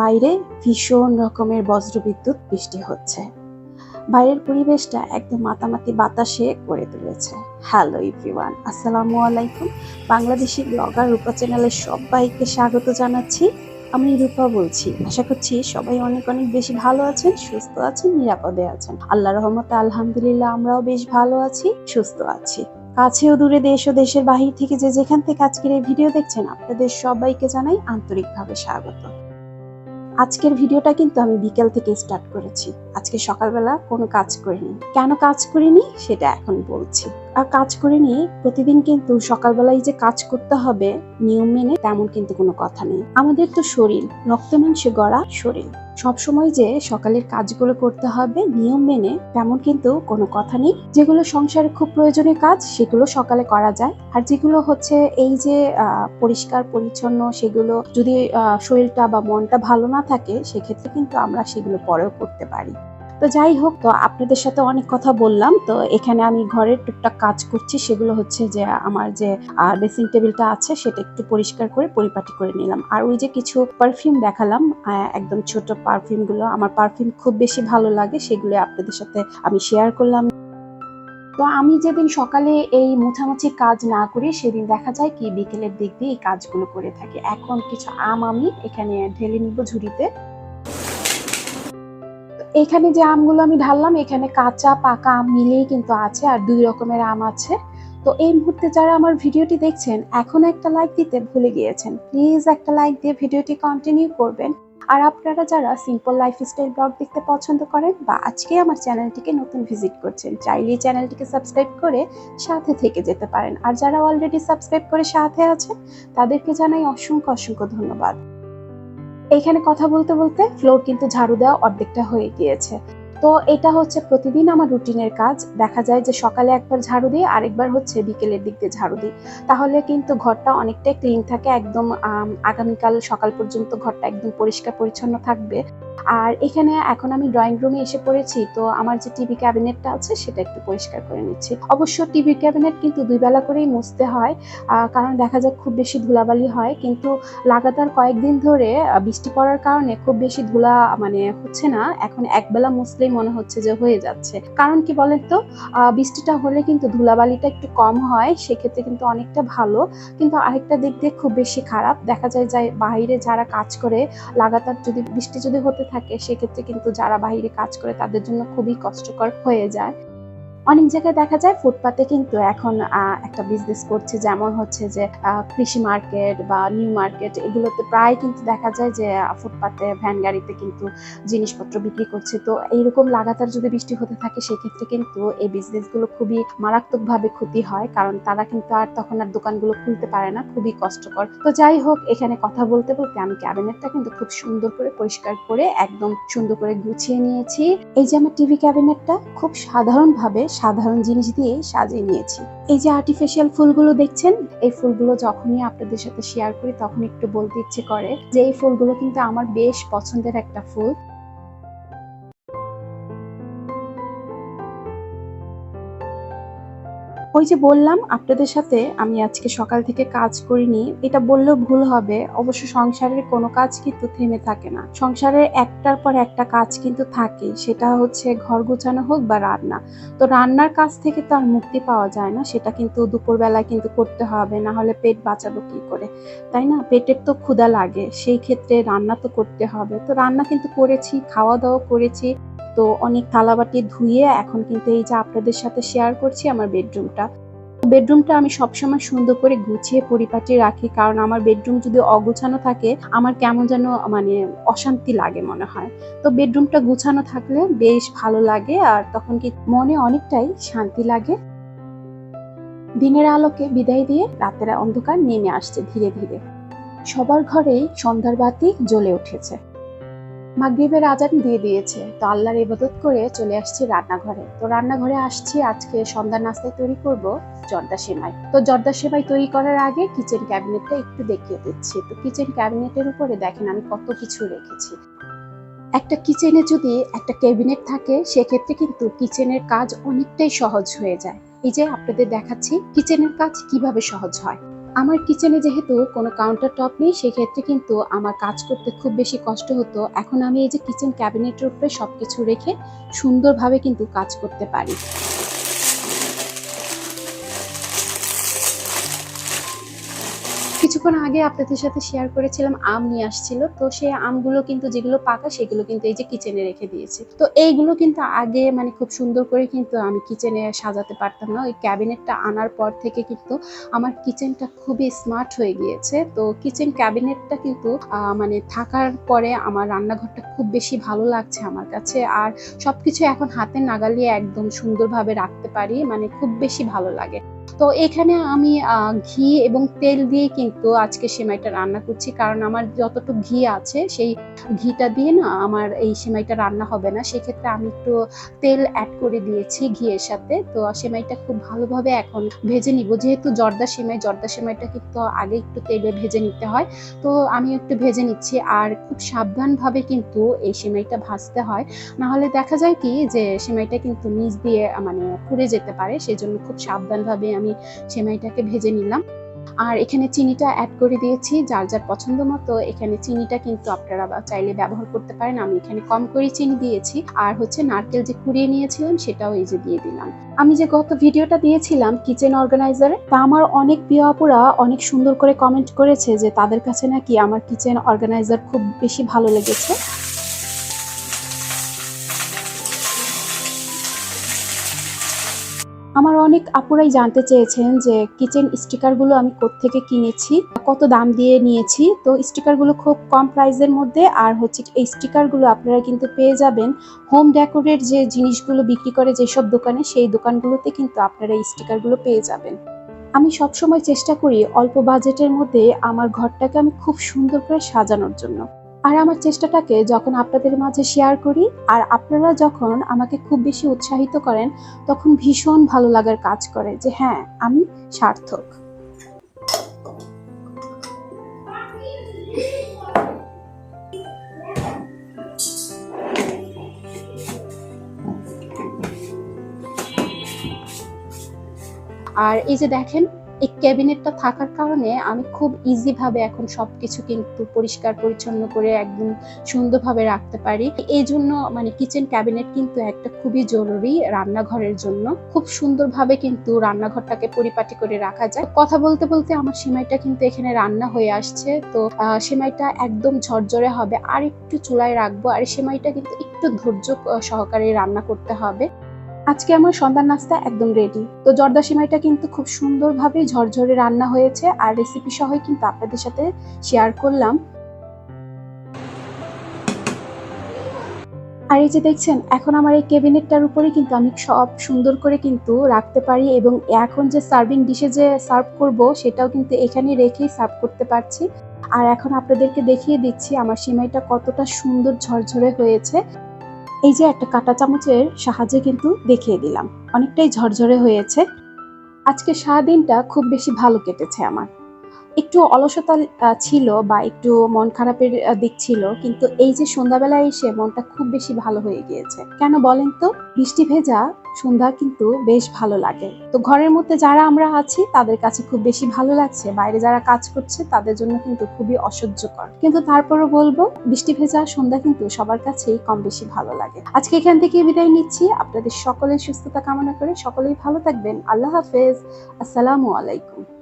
বাইরে ভীষণ রকমের বজ্রবিদ্যুৎ বৃষ্টি হচ্ছে। বাইরের পরিবেশটা একদম মাতামাতি বাতাসে করে তুলেছে। হ্যালো এভরিওয়ান আসসালামু আলাইকুম। বাংলাদেশি ব্লগার রূপা চ্যানেলের সবাইকে স্বাগত জানাচ্ছি। আমি রূপা বলছি। আশা করছি সবাই অনেক অনেক বেশি ভালো আছেন, সুস্থ আছেন, নিরাপদে আছেন। আল্লাহ রহমতে আলহামদুলিল্লাহ আমরাও বেশ ভালো আছি, সুস্থ আছি। কাছেও দূরে দেশ ও দেশের বাহির থেকে যে যেখান থেকে আজকের এই ভিডিও দেখছেন, আপনাদের সবাইকে জানাই আন্তরিকভাবে স্বাগত। আজকের ভিডিওটা কিন্তু আমি বিকেল থেকে স্টার্ট করেছি। আজকে সকালবেলা কোনো কাজ করিনি। কেন কাজ করিনি? সেটা এখন বলছি। আর কাজ করিনি, প্রতিদিন কিন্তু সকালবেলায় যে কাজ করতে হবে, নিয়ম মেনে তেমন কিন্তু কোনো কথা নেই। আমাদের তো শরীর রক্ত মাংসে গড়া শরীর। সবসময় যে সকালের কাজগুলো করতে হবে, নিয়ম মেনে তেমন কিন্তু কোনো কথা নেই। যেগুলো সংসারে খুব প্রয়োজনীয় কাজ, সেগুলো সকালে করা যায়। আর যেগুলো হচ্ছে এই যে পরিষ্কার, পরিচ্ছন্ন, সেগুলো যদি শরীরটা বা মনটা ভালো না থাকে, সেক্ষেত্রে কিন্তু আমরা সেগুলো পরেও করতে পারি। তো যাই হোক, তো আপনাদের সাথে অনেক কথা বললাম। তো এখানে আমি ঘরের টুকটাক কাজ করছি, সেগুলো হচ্ছে যে আমার যে ড্রেসিং টেবিলটা আছে, সেটা একটু পরিষ্কার করে পরিপাটি করে নিলাম। আর ওই যে কিছু পারফিউম দেখালাম একদম ছোট পারফিউমগুলো আমার পারফিউম খুব বেশি ভালো লাগে, সেগুলো আপনাদের সাথে আমি শেয়ার করলাম। তো আমি যেদিন সকালে এই মুছামুছি কাজ না করি, সেদিন দেখা যায় কি, বিকেলের দিক দিয়ে এই কাজগুলো করে থাকি। এখন কিছু আম আমি এখানে ঢেলে নিব ঝুড়িতে। এখানে যে আমগুলো আমি ঢাললাম, এখানে কাঁচা, পাকা আম মিলিয়ে কিন্তু আছে আর দুই রকমের আম আছে। তো এই মুহূর্তে যারা আমার ভিডিওটি দেখছেন, এখন একটা লাইক দিতে ভুলে গিয়েছেন প্লিজ একটা লাইক দিয়ে ভিডিওটি কন্টিনিউ করবেন। আর আপনারা যারা সিম্পল লাইফস্টাইল ব্লগ দেখতে পছন্দ করেন বা আজকে আমার চ্যানেলটিকে নতুন ভিজিট করছেন, চাইলে চ্যানেলটিকে সাবস্ক্রাইব করে সাথে থেকে যেতে পারেন। আর যারা অলরেডি সাবস্ক্রাইব করে সাথে আছেন, তাদেরকে জানাই অসংখ্য অসংখ্য ধন্যবাদ। এইখানে কথা বলতে বলতে ফ্লোর কিন্তু ঝাড়ু দেওয়া অর্ধেকটা হয়ে গিয়েছে। তো এটা হচ্ছে প্রতিদিন আমার রুটিনের কাজ। দেখা যায় যে সকালে একবার ঝাড়ু দিই, আরেকবার হচ্ছে বিকেলের দিক দিয়ে ঝাড়ু দিই। তাহলে কিন্তু ঘরটা অনেকটাই ক্লিন থাকে, একদম আগামীকাল সকাল পর্যন্ত ঘরটা একদম পরিষ্কার পরিচ্ছন্ন থাকবে। আর এখানে এখন আমি ড্রয়িং রুমে এসে পড়েছি, তো আমার যে টিভি ক্যাবিনেটটা আছে সেটা একটু পরিষ্কার করে নিচ্ছি। অবশ্য টিভি ক্যাবিনেট কিন্তু দুই বেলা করেই মুছতে হয় কারণ দেখা যায় খুব বেশি ধুলাবালি হয়। কিন্তু লাগাতার কয়েকদিন ধরে বৃষ্টি পড়ার কারণে খুব বেশি ধুলা মানে হচ্ছে না, এখন একবেলা মুছলেই মনে হচ্ছে যে হয়ে যাচ্ছে। কারণ কি বলেন তো বৃষ্টিটা হলে কিন্তু ধুলাবালিটা একটু কম হয়, সেক্ষেত্রে কিন্তু অনেকটা ভালো। কিন্তু আরেকটা দিক দিয়ে খুব বেশি খারাপ। দেখা যায় যায় বাইরে যারা কাজ করে, লাগাতার যদি বৃষ্টি যদি হতে থাকে, সেক্ষেত্রে কিন্তু যারা বাইরে কাজ করে, তাদের জন্য খুবই কষ্টকর হয়ে যায়। অনেক জায়গায় দেখা যায় ফুটপাতে কিন্তু এখন একটা বিজনেস করছে যেমন হচ্ছে যে কৃষি মার্কেট বা নিউ মার্কেট এগুলোতে প্রায় কিন্তু দেখা যায় যে ফুটপাতে ভ্যান গাড়িতে কিন্তু জিনিসপত্র বিক্রি করছে। তো এইরকম লাগাতার যদি বৃষ্টি হতে থাকে, সেক্ষেত্রে কিন্তু এই বিজনেসগুলো খুবই মারাত্মকভাবে ক্ষতি হয়, কারণ তারা কিন্তু আর তখন আর দোকানগুলো খুলতে পারে না, খুবই কষ্টকর। তো যাই হোক, এখানে কথা বলতে বলতে আমি ক্যাবিনেটটা কিন্তু খুব সুন্দর করে পরিষ্কার করে, একদম সুন্দর করে গুছিয়ে নিয়েছি। এই যে আমার টিভি ক্যাবিনেটটা, খুব সাধারণভাবে সাধারণ জিনিস দিয়ে সাজিয়ে নিয়েছি। এই যে আর্টিফিশিয়াল ফুলগুলো দেখছেন, এই ফুলগুলো যখনই আপনাদের সাথে শেয়ার করি, তখন একটু বলতে ইচ্ছে করে যে এই ফুলগুলো কিন্তু আমার বেশ পছন্দের একটা ফুল। ওই যে বললাম আপনাদের সাথে, আমি আজকে সকাল থেকে কাজ করিনি, এটা বললেও ভুল হবে। অবশ্য সংসারের কোনো কাজ কিন্তু থেমে থাকে না। সংসারের একটার পর একটা কাজ কিন্তু থাকে, সেটা হচ্ছে ঘর গোছানো হোক বা রান্না। তো রান্নার কাজ থেকে তো আর মুক্তি পাওয়া যায় না, সেটা কিন্তু দুপুরবেলা কিন্তু করতে হবে, না হলে পেট বাঁচাবো কি করে? তাই না? পেটের তো ক্ষুধা লাগে, সেই ক্ষেত্রে রান্না তো করতে হবে। তো রান্না কিন্তু করেছি খাওয়া দাওয়া করেছি। তো অনেক থালাবাটি ধুয়ে এখন কিন্তু এই যে আপনাদের সাথে শেয়ার করছি আমার বেডরুমটা বেডরুমটা আমি সবসময় সুন্দর করে গুছিয়ে পরিপাটি রাখি কারণ আমার বেডরুম যদি অগুছানো থাকে, আমার কেমন যেন মানে অশান্তি লাগে মনে হয়। তো বেডরুমটা গুছানো থাকলে বেশ ভালো লাগে আর তখন কি মনে অনেকটাই শান্তি লাগে। দিনের আলোকে বিদায় দিয়ে রাতের অন্ধকার নেমে আসছে ধীরে ধীরে। সবার ঘরেই সন্ধ্যার বাতি জ্বলে উঠেছে। মাগরিবের আজান দিয়ে দিয়েছে। তো আল্লাহর ইবাদত করে চলে আসছি রান্নাঘরে। তো রান্নাঘরে আসছি, আজকে সন্ধ্যা নাস্তায় তৈরি করব জর্দা সেমাই। তো জর্দা সেমাই তৈরি করার আগে কিচেন ক্যাবিনেটটা একটু দেখিয়ে দিচ্ছি। তো কিচেন ক্যাবিনেটের উপরে দেখেন আমি কত কিছু রেখেছি। একটা কিচেনে যদি একটা ক্যাবিনেট থাকে, সেক্ষেত্রে কিন্তু কিচেনের কাজ অনেকটাই সহজ হয়ে যায়। এই যে আপনাদের দেখাচ্ছি, কিচেনের কাজ কীভাবে সহজ হয়। আমার কিচেনে যেহেতু কোনো কাউন্টার টপ নেই, সেক্ষেত্রে কিন্তু আমার কাজ করতে খুব বেশি কষ্ট হতো। এখন আমি এই যে কিচেন ক্যাবিনেটের উপরে সব কিছু রেখে সুন্দরভাবে কিন্তু কাজ করতে পারি। কিছুক্ষণ আগে আপনাদের সাথে শেয়ার করেছিলাম, আম নিয়ে আসছিল। তো সেই আমগুলো কিন্তু, যেগুলো পাকা, সেগুলো কিন্তু এই যে কিচেনে রেখে দিয়েছি। তো এইগুলো কিন্তু আগে মানে খুব সুন্দর করে কিন্তু আমি কিচেনে সাজাতে পারতাম না। ওই ক্যাবিনেটটা আনার পর থেকে কিন্তু আমার কিচেনটা খুবই স্মার্ট হয়ে গিয়েছে। তো কিচেন ক্যাবিনেটটা কিন্তু মানে থাকার পরে আমার রান্নাঘরটা খুব বেশি ভালো লাগছে আমার কাছে। আর সবকিছু এখন হাতে নাগালিয়ে একদম সুন্দরভাবে রাখতে পারি মানে খুব বেশি ভালো লাগে। তো এখানে আমি ঘি এবং তেল দিয়ে কিন্তু আজকে সেমাইটা রান্না করছি। কারণ আমার যতটুকু ঘি আছে, সেই ঘিটা দিয়ে না আমার এই সেমাইটা রান্না হবে না। সেক্ষেত্রে আমি একটু তেল অ্যাড করে দিয়েছি ঘিয়ের সাথে। তো সেমাইটা খুব ভালোভাবে এখন ভেজে নিব। যেহেতু জর্দা সেমাই, জর্দা সেমাইটা কিন্তু আগে একটু তেলে ভেজে নিতে হয়। তো আমি একটু ভেজে নিচ্ছি। আর খুব সাবধানভাবে কিন্তু এই সেমাইটা ভাজতে হয়। না হলে দেখা যায় কি যে সেমাইটা কিন্তু নিচ দিয়ে মানে পুড়ে যেতে পারে। সেজন্য খুব সাবধানভাবে আমি সেমাইটাকে ভেজে নিলাম। আর এখানে চিনিটা অ্যাড করে দিয়েছি, যার যার পছন্দ মতো এখানে চিনিটা কিন্তু আপনারা চাইলে ব্যবহার করতে পারেন। আমি এখানে কম করে চিনি দিয়েছি। আর হচ্ছে নারকেল যে কুড়িয়ে নিয়েছিলাম, সেটাও এই যে দিয়ে দিলাম। আমি যে গত ভিডিওটা দিয়েছিলাম কিচেন অর্গানাইজারে, তা আমার অনেক প্রিয় আপুরা অনেক সুন্দর করে কমেন্ট করেছে যে তাদের কাছে নাকি আমার কিচেন অর্গানাইজার খুব বেশি ভালো লেগেছে। আমার অনেক আপুরাই জানতে চেয়েছেন যে কিচেন স্টিকারগুলো আমি কোত্থেকে কিনেছি, কত দাম দিয়ে নিয়েছি। তো স্টিকারগুলো খুব কম প্রাইসের মধ্যে আর হচ্ছে এই স্টিকারগুলো আপনারা কিন্তু পেয়ে যাবেন। হোম ডেকোরের যে জিনিসগুলো বিক্রি করে যেসব দোকানে, সেই দোকানগুলোতে কিন্তু আপনারা এই স্টিকারগুলো পেয়ে যাবেন। আমি সবসময় চেষ্টা করি অল্প বাজেটের মধ্যে আমার ঘরটাকে আমি খুব সুন্দর করে সাজানোর জন্য। আর আমার চেষ্টাটাকে যখন আপনাদের মাঝে শেয়ার করি, আর আপনারা যখন আমাকে খুব বেশি উৎসাহিত করেন, তখন ভীষণ ভালো লাগার কাজ করে যে হ্যাঁ আমি সার্থক। আর এই যে দেখেন এই ক্যাবিনেটটা থাকার কারণে আমি খুব ইজি ভাবে এখন সবকিছু কিন্তু পরিষ্কার, পরিচ্ছন্ন করে একদম সুন্দরভাবে রাখতে পারি। এই জন্য মানে কিচেন ক্যাবিনেট কিন্তু একটা খুবই জরুরি রান্নাঘরের জন্য। খুব সুন্দরভাবে কিন্তু রান্নাঘরটাকে পরিপাটি করে রাখা যায়। কথা বলতে বলতে আমার সেমাইটা কিন্তু এখানে রান্না হয়ে আসছে। তো সেমাইটা একদম ঝরঝরে হবে। আর একটু চুলায় রাখব। আর সেমাইটা কিন্তু একটু ধৈর্য সহকারে রান্না করতে হবে। আজকে আমার সন্ধ্যার নাস্তা একদম রেডি তো জর্দা সিমাইটা কিন্তু খুব সুন্দরভাবে ঝরঝরে রান্না হয়েছে আর রেসিপি সহই কিন্তু আপনাদের সাথে শেয়ার করলাম। আর এই যে দেখছেন, এখন আমার এই ক্যাবিনেটটার উপরে কিন্তু আমি সব সুন্দর করে কিন্তু রাখতে পারি এবং এখন যে সার্ভিং ডিশে যে সার্ভ করব, সেটাও কিন্তু এখানে রেখেই সার্ভ করতে পারছি। আর এখন আপনাদেরকে দেখিয়ে দিচ্ছি আমার সিমাইটা কতটা সুন্দর ঝরঝরে হয়েছে। এই যে একটা কাটা চামচের সাহায্যে কিন্তু দেখিয়ে দিলাম। অনেকটাই ঝরঝরে হয়েছে। আজকে সারাদিনটা খুব বেশি ভালো কেটেছে আমার। একটু অলসতা ছিল বা একটু মন খারাপের দিক ছিল, কিন্তু এই যে সন্ধ্যাবেলায় এসে মনটা খুব বেশি ভালো হয়ে গিয়েছে। কেন বলেন তো? বৃষ্টি ভেজা সন্ধ্যা কিন্তু বেশ ভালো লাগে। তো ঘরের মধ্যে যারা আমরা আছি, তাদের কাছে খুব বেশি ভালো লাগছে। বাইরে যারা কাজ করছে, তাদের জন্য কিন্তু খুবই অসহ্যকর। কিন্তু তারপরও বলব, বৃষ্টি ভেজা সন্ধ্যা কিন্তু সবার কাছেই কম বেশি ভালো লাগে। আজকে এখান থেকে বিদায় নিচ্ছি। আপনাদের সকলের সুস্থতা কামনা করে সকলেই ভালো থাকবেন। আল্লাহ হাফেজ। আসসালামু আলাইকুম।